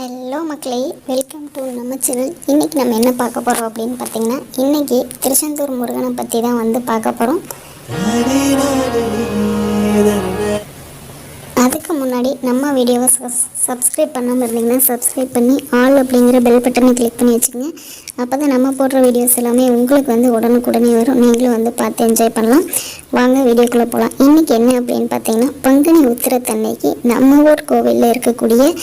Hello மக்களே welcome to நம்ம channel இன்றைக்கி நம்ம என்ன பார்க்க போகிறோம் அப்படின்னு பார்த்தீங்கன்னா இன்றைக்கி திருச்செந்தூர் முருகனை பற்றி தான் வந்து பார்க்க போகிறோம் அதுக்கு முன்னாடி நம்ம வீடியோவை சப்ஸ்கிரைப் பண்ணாமல் இருந்தீங்கன்னா சப்ஸ்கிரைப் பண்ணி ஆல் அப்படிங்கிற பெல் பட்டனை கிளிக் பண்ணி வச்சுக்கோங்க. அப்போ தான் நம்ம போடுற வீடியோஸ் எல்லாமே உங்களுக்கு வந்து உடனுக்குடனே வரும். நீங்களும் வந்து பார்த்து என்ஜாய் பண்ணலாம். வாங்க வீடியோக்குள்ளே போகலாம் இன்றைக்கி என்ன அப்படின்னு பார்த்தீங்கன்னா பங்குனி உத்திரத்தன்னைக்கு நம்ம ஊர் கோவிலில் இருக்கக்கூடிய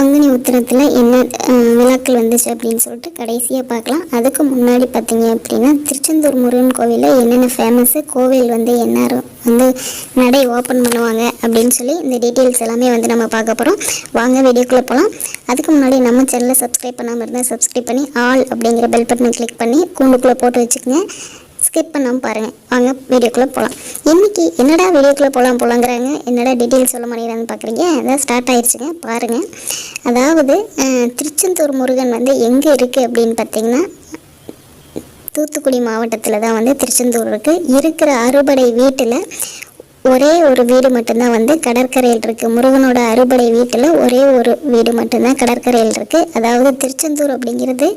பங்குனி உத்திரத்தில் என்ன விழாக்கள் வந்துச்சு அப்படின்னு சொல்லிட்டு கடைசியாக பார்க்கலாம். அதுக்கு முன்னாடி பார்த்தீங்க அப்படின்னா திருச்செந்தூர் முருகன் கோவிலில் என்னென்ன ஃபேமஸ்ஸு கோவில் வந்து என்ன வந்து நடை ஓப்பன் பண்ணுவாங்க அப்படின்னு சொல்லி இந்த டீட்டெயில்ஸ் எல்லாமே வந்து நம்ம பார்க்க போகிறோம் வாங்க வீடியோக்குள்ளே போகலாம் அதுக்கு முன்னாடி நம்ம சேனலை சப்ஸ்கிரைப் பண்ணாமல் இருந்தால் சப்ஸ்கிரைப் பண்ணி ஆல் அப்படிங்கிற பெல் பட்டனை கிளிக் பண்ணி கூண்டுக்குள்ளே போட்டு வச்சுக்கோங்க. ஸ்கிப் பண்ணாமல் பாருங்கள் வாங்க வீடியோக்குள்ளே போகலாம் இன்றைக்கி என்னடா வீடியோக்குள்ளே போகலாம் போகலாங்கிறாங்க என்னடா டீட்டெயில் சொல்ல மாட்டேங்கிறான்னு பார்க்குறீங்க அதான் ஸ்டார்ட் ஆயிடுச்சுங்க பாருங்கள் அதாவது திருச்செந்தூர் முருகன் வந்து எங்கே இருக்குது அப்படின்னு பார்த்தீங்கன்னா தூத்துக்குடி மாவட்டத்தில் தான் வந்து திருச்செந்தூர் இருக்குது இருக்கிற அறுபடை வீட்டில் ஒரே ஒரு வீடு மட்டும்தான் வந்து கடற்கரையில் இருக்குது முருகனோட அறுபடை வீட்டில் ஒரே ஒரு வீடு மட்டும்தான் கடற்கரையில் இருக்குது அதாவது திருச்செந்தூர் அப்படிங்கிறது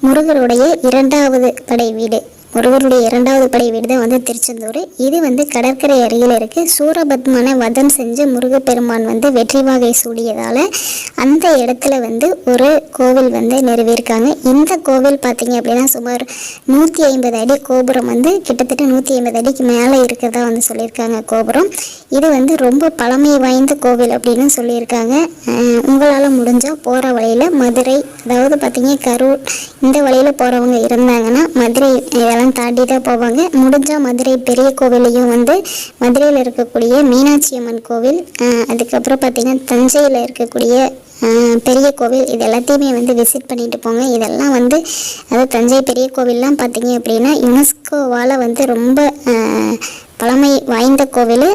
முருகருடைய இரண்டாவது படை வீடு. முருகருடைய இரண்டாவது படை வீடு தான் வந்து திருச்செந்தூர். இது வந்து கடற்கரை அருகில் இருக்குது சூரபத்மனை வதம் செஞ்ச முருகப்பெருமான் வந்து வெற்றி வாகை சூடியதால் அந்த இடத்துல வந்து ஒரு கோவில் வந்து நிறுவியிருக்காங்க இந்த கோவில் பார்த்தீங்க அப்படின்னா சுமார் நூற்றி ஐம்பது அடி கோபுரம் வந்து கிட்டத்தட்ட நூற்றி ஐம்பது அடிக்கு மேலே இருக்கிறதா வந்து சொல்லியிருக்காங்க கோபுரம். இது வந்து ரொம்ப பழமை வாய்ந்த கோவில் அப்படின்னு சொல்லியிருக்காங்க. உங்களால் முடிஞ்சால் போகிற வழியில் மதுரை அதாவது பார்த்தீங்க கரூர் இந்த வழியில் போகிறவங்க இருந்தாங்கன்னா மதுரை இதெல்லாம் தாண்டி தான் போவாங்க. முடிஞ்சால் மதுரை பெரிய கோவிலையும் வந்து மதுரையில் இருக்கக்கூடிய மீனாட்சி அம்மன் கோவில் அதுக்கப்புறம் பார்த்திங்கன்னா தஞ்சையில் இருக்கக்கூடிய பெரிய கோவில் இது எல்லாத்தையுமே வந்து விசிட் பண்ணிட்டு போங்க. இதெல்லாம் வந்து அதாவது தஞ்சை பெரிய கோவில்லாம் பார்த்தீங்க அப்படின்னா யுனெஸ்கோவால் வந்து ரொம்ப பழமை வாய்ந்த கோவில்.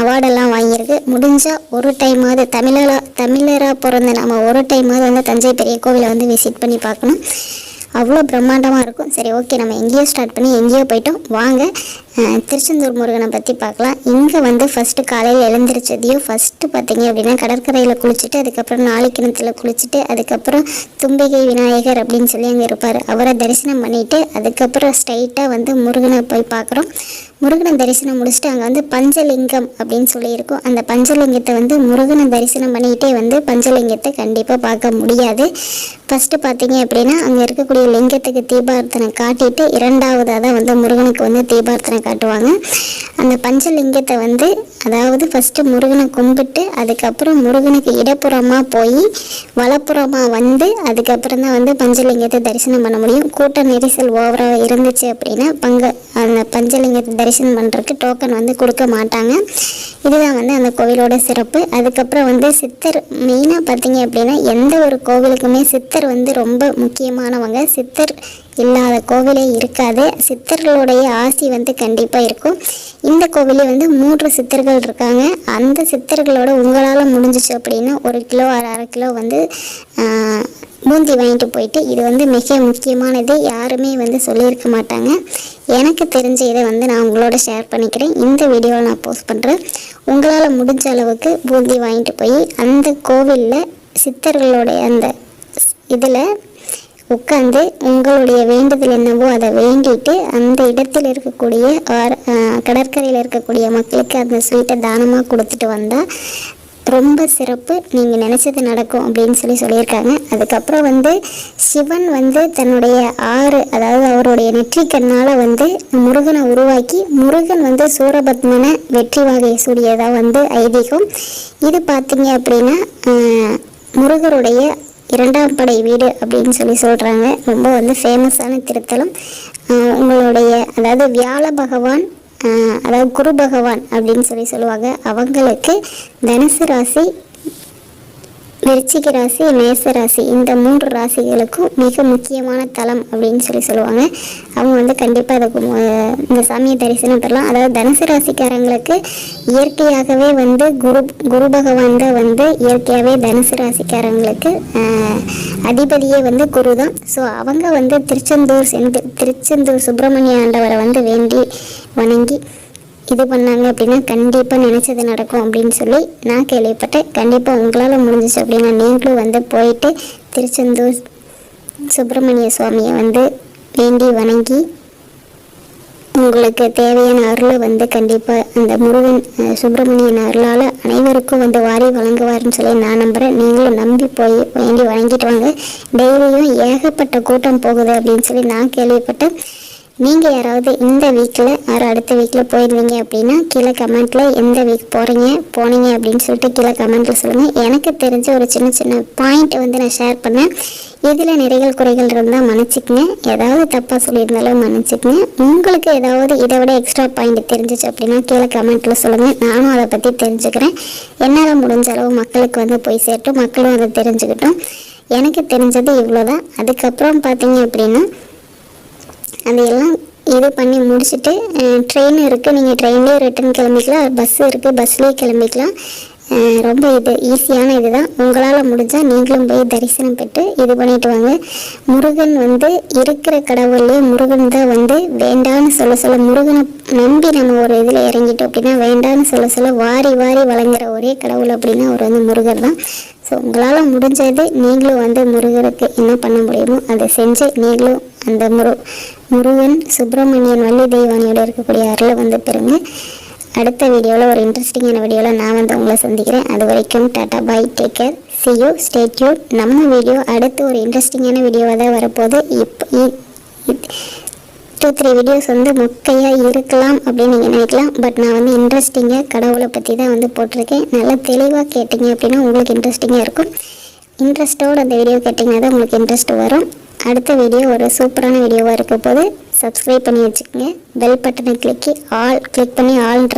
அவார்டெல்லாம் வாங்கியிருக்கு. முடிஞ்சால் ஒரு டைமாவது தமிழராக தமிழராக பிறந்த நம்ம ஒரு டைமாவது வந்து தஞ்சை பெரிய கோவிலை வந்து விசிட் பண்ணி பார்க்கணும். அவ்வளோ பிரம்மாண்டமாக இருக்கும். சரி ஓகே நம்ம எங்கேயோ ஸ்டார்ட் பண்ணி எங்கேயோ போயிட்டோம். வாங்க திருச்செந்தூர் முருகனை பற்றி பார்க்கலாம். இங்கே வந்து ஃபஸ்ட்டு காலையில் எழுந்திரிச்சதையும் ஃபஸ்ட்டு பார்த்தீங்க அப்படின்னா கடற்கரையில் குளிச்சுட்டு அதுக்கப்புறம் நாளை கிணத்துல குளிச்சுட்டு அதுக்கப்புறம் தும்பிகை விநாயகர் அப்படின்னு சொல்லி அங்கே இருப்பார். அவரை தரிசனம் பண்ணிவிட்டு அதுக்கப்புறம் ஸ்ட்ரைட்டாக வந்து முருகனை போய் பார்க்குறோம். முருகனை தரிசனம் முடிச்சுட்டு அங்கே வந்து பஞ்சலிங்கம் அப்படின்னு சொல்லியிருக்கோம் அந்த பஞ்சலிங்கத்தை வந்து முருகனை தரிசனம் பண்ணிக்கிட்டே வந்து பஞ்சலிங்கத்தை கண்டிப்பாக பார்க்க முடியாது. ஃபஸ்ட்டு பார்த்தீங்க அப்படின்னா அங்கே இருக்கக்கூடிய லிங்கத்துக்கு தீபார்த்தனை காட்டிட்டு இரண்டாவதாக தான் வந்து முருகனுக்கு வந்து தீபார்த்தனை காட்டுவாங்க. அந்த பஞ்சலிங்கத்தை வந்து அதாவது ஃபஸ்ட்டு முருகனை கும்பிட்டு அதுக்கப்புறம் முருகனுக்கு இடப்புறமாக போய் வலப்புறமாக வந்து அதுக்கப்புறம் தான் வந்து பஞ்சலிங்கத்தை தரிசனம் பண்ண முடியும். கூட்ட நெரிசல் ஓவராக இருந்துச்சு அப்படின்னா பங்க அந்த பஞ்சலிங்கத்தை தரிசனம் பண்ணுறதுக்கு டோக்கன் வந்து கொடுக்க மாட்டாங்க. இதுதான் வந்து அந்த கோவிலோட சிறப்பு. அதுக்கப்புறம் வந்து சித்தர் மெயினாக பார்த்தீங்க அப்படின்னா எந்த ஒரு கோவிலுக்குமே சித்தர் வந்து ரொம்ப முக்கியமானவங்க. சித்தர் இல்லாத கோவிலே இருக்காது. சித்தர்களுடைய ஆசி வந்து கண்டிப்பாக இருக்கும். இந்த கோவிலே வந்து மூன்று சித்தர்கள் இருக்காங்க. அந்த சித்தர்களோட உங்களால் முடிஞ்சிச்சு அப்படின்னா ஒரு கிலோ அரை அரை கிலோ வந்து பூந்தி வாங்கிட்டு போயிட்டு இது வந்து மிக முக்கியமானது. யாருமே வந்து சொல்லியிருக்க மாட்டாங்க. எனக்கு தெரிஞ்ச இதை வந்து நான் உங்களோட ஷேர் பண்ணிக்கிறேன். இந்த வீடியோவில் நான் போஸ்ட் பண்ணுறேன் உங்களால் முடிஞ்ச அளவுக்கு பூந்தி வாங்கிட்டு போய் அந்த கோவிலில் சித்தர்களுடைய அந்த இதில் உட்காந்து உங்களுடைய வேண்டுதல் என்னவோ அதை வேண்டிட்டு அந்த இடத்தில் இருக்கக்கூடிய ஆர- கடற்கரையில் இருக்கக்கூடிய மக்களுக்கு அந்த ஸ்வீட்டை தானமாக கொடுத்துட்டு வந்தால் ரொம்ப சிறப்பு. நீங்கள் நினச்சது நடக்கும் அப்படின்னு சொல்லி சொல்லியிருக்காங்க. அதுக்கப்புறம் வந்து சிவன் வந்து தன்னுடைய ஆறு அதாவது அவருடைய நெற்றிக்கண்ணால் வந்து முருகனை உருவாக்கி முருகன் வந்து சூரபத்மனை வெற்றி வாகை சூடியதாக வந்து ஐதீகம். இது பார்த்தீங்க அப்படின்னா முருகருடைய இரண்டாம் படை வீடு அப்படின்னு சொல்லி சொல்கிறாங்க ரொம்ப வந்து ஃபேமஸான திருத்தலம். உங்களுடைய அதாவது வியாழ பகவான் அதாவது குரு பகவான் அப்படின்னு சொல்லி சொல்லுவாங்க. அவங்களுக்கு தனுசு ராசி விருச்சிக ராசி மேச ராசி இந்த மூன்று ராசிகளுக்கும் மிக முக்கியமான தலம் அப்படின்னு சொல்லி சொல்லுவாங்க. அவங்க வந்து கண்டிப்பாக அதுக்கு இந்த சாமியை தரிசனம் பெறலாம். அதாவது தனுசு ராசிக்காரங்களுக்கு இயற்கையாகவே வந்து குரு குரு பகவான் தான் வந்து இயற்கையாகவே தனுசு ராசிக்காரங்களுக்கு அதிபதியே வந்து குரு தான். ஸோ அவங்க வந்து திருச்செந்தூர் செந்து திருச்செந்தூர் சுப்பிரமணிய ஆண்டவரை வந்து வேண்டி வணங்கி இது பண்ணாங்க அப்படின்னா கண்டிப்பாக நினச்சது நடக்கும் அப்படின்னு சொல்லி நான் கேள்விப்பட்டேன். கண்டிப்பாக உங்களால் முடிஞ்சிச்சு அப்படின்னா நீங்களும் வந்து போயிட்டு திருச்செந்தூர் சுப்பிரமணிய சுவாமியை வந்து வேண்டி வணங்கி உங்களுக்கு தேவையான அருளை வந்து கண்டிப்பாக அந்த முருகன் சுப்பிரமணியன் அருளால் அனைவருக்கும் வந்து வாரி வழங்குவார்னு சொல்லி நான் நம்புகிறேன் நீங்களும் நம்பி போய் வேண்டி வணங்கிட்டு வாங்க. டெய்லியும் ஏகப்பட்ட கூட்டம் போகுது அப்படின்னு சொல்லி நான் கேள்விப்பட்டேன். நீங்கள் யாராவது இந்த வீக்கில் யார் அடுத்த வீக்கில் போயிடுவீங்க அப்படின்னா கீழே கமெண்ட்டில் எந்த வீக் போகிறீங்க போனீங்க அப்படின்னு சொல்லிட்டு கீழே கமெண்ட்டில் சொல்லுங்கள் எனக்கு தெரிஞ்ச ஒரு சின்ன சின்ன பாயிண்ட் வந்து நான் ஷேர் பண்ணேன். இதில் நிறைகள் குறைகள் இருந்தால் மன்னிச்சிக்கங்க. ஏதாவது தப்பாக சொல்லியிருந்தாலும் மன்னிச்சிக்கங்க. உங்களுக்கு ஏதாவது இதை விட எக்ஸ்ட்ரா பாயிண்ட் தெரிஞ்சிச்சு அப்படின்னா கீழே கமெண்ட்டில் சொல்லுங்கள் நானும் அதை பற்றி தெரிஞ்சுக்கிறேன். என்னால் முடிஞ்ச அளவு மக்களுக்கு வந்து போய் சேரட்டும். மக்களும் அதை தெரிஞ்சுக்கிட்டும். எனக்கு தெரிஞ்சது இவ்வளோதான் அதுக்கப்புறம் பார்த்தீங்க அப்படின்னா அதையெல்லாம் இது பண்ணி முடிச்சுட்டு ட்ரெயின் இருக்குது நீங்கள் ட்ரெயின்லேயே ரிட்டன் கிளம்பிக்கலாம். பஸ் இருக்குது பஸ்லேயே கிளம்பிக்கலாம். ரொம்ப இது ஈஸியான இது தான் உங்களால் முடிஞ்சால் நீங்களும் போய் தரிசனம் பெற்று இது பண்ணிட்டு வாங்க. முருகன் வந்து இருக்கிற கடவுள்லேயே முருகன் தான் வந்து வேண்டான்னு சொல்ல சொல்ல முருகனை நம்பி நம்ம ஒரு இதில் இறங்கிட்டோம் அப்படின்னா வேண்டான்னு சொல்ல சொல்ல வாரி வாரி வழங்குற ஒரே கடவுள் அப்படின்னா அவர் வந்து முருகர் தான். ஸோ உங்களால் முடிஞ்சது நீங்களும் வந்து முருகருக்கு என்ன பண்ண முடியுமோ அதை செஞ்சு நீங்களும் அந்த முரு முருகன் சுப்பிரமணியன் வள்ளி தெய்வானியோட இருக்கக்கூடிய அருளை வந்து பெறுங்க. அடுத்த வீடியோவில் ஒரு இன்ட்ரெஸ்டிங்கான வீடியோவில் நான் வந்து உங்களை சந்திக்கிறேன். அது வரைக்கும் tata bye take care see you நம்ம வீடியோ அடுத்து ஒரு இன்ட்ரெஸ்டிங்கான வீடியோவாக தான் வரப்போகுது. இப்போ டூ த்ரீ வீடியோஸ் வந்து மொக்கையாக இருக்கலாம் அப்படின்னு நீங்கள் நினைக்கலாம். பட் நான் வந்து இன்ட்ரெஸ்டிங்காக கடவுளை பற்றி தான் வந்து போட்டிருக்கேன். நல்லா தெளிவாக கேட்டிங்க அப்படின்னா உங்களுக்கு இன்ட்ரெஸ்டிங்காக இருக்கும். இன்ட்ரெஸ்ட்டோடு அந்த வீடியோ கேட்டிங்கன்னா தான் உங்களுக்கு இன்ட்ரெஸ்ட் வரும். அடுத்த வீடியோ ஒரு சூப்பரான வீடியோவாக இருக்க போது சப்ஸ்கிரைப் பண்ணி வச்சுக்கோங்க. பெல் பட்டனை கிளிக்கி ஆல் கிளிக் பண்ணி ஆல்ன்றது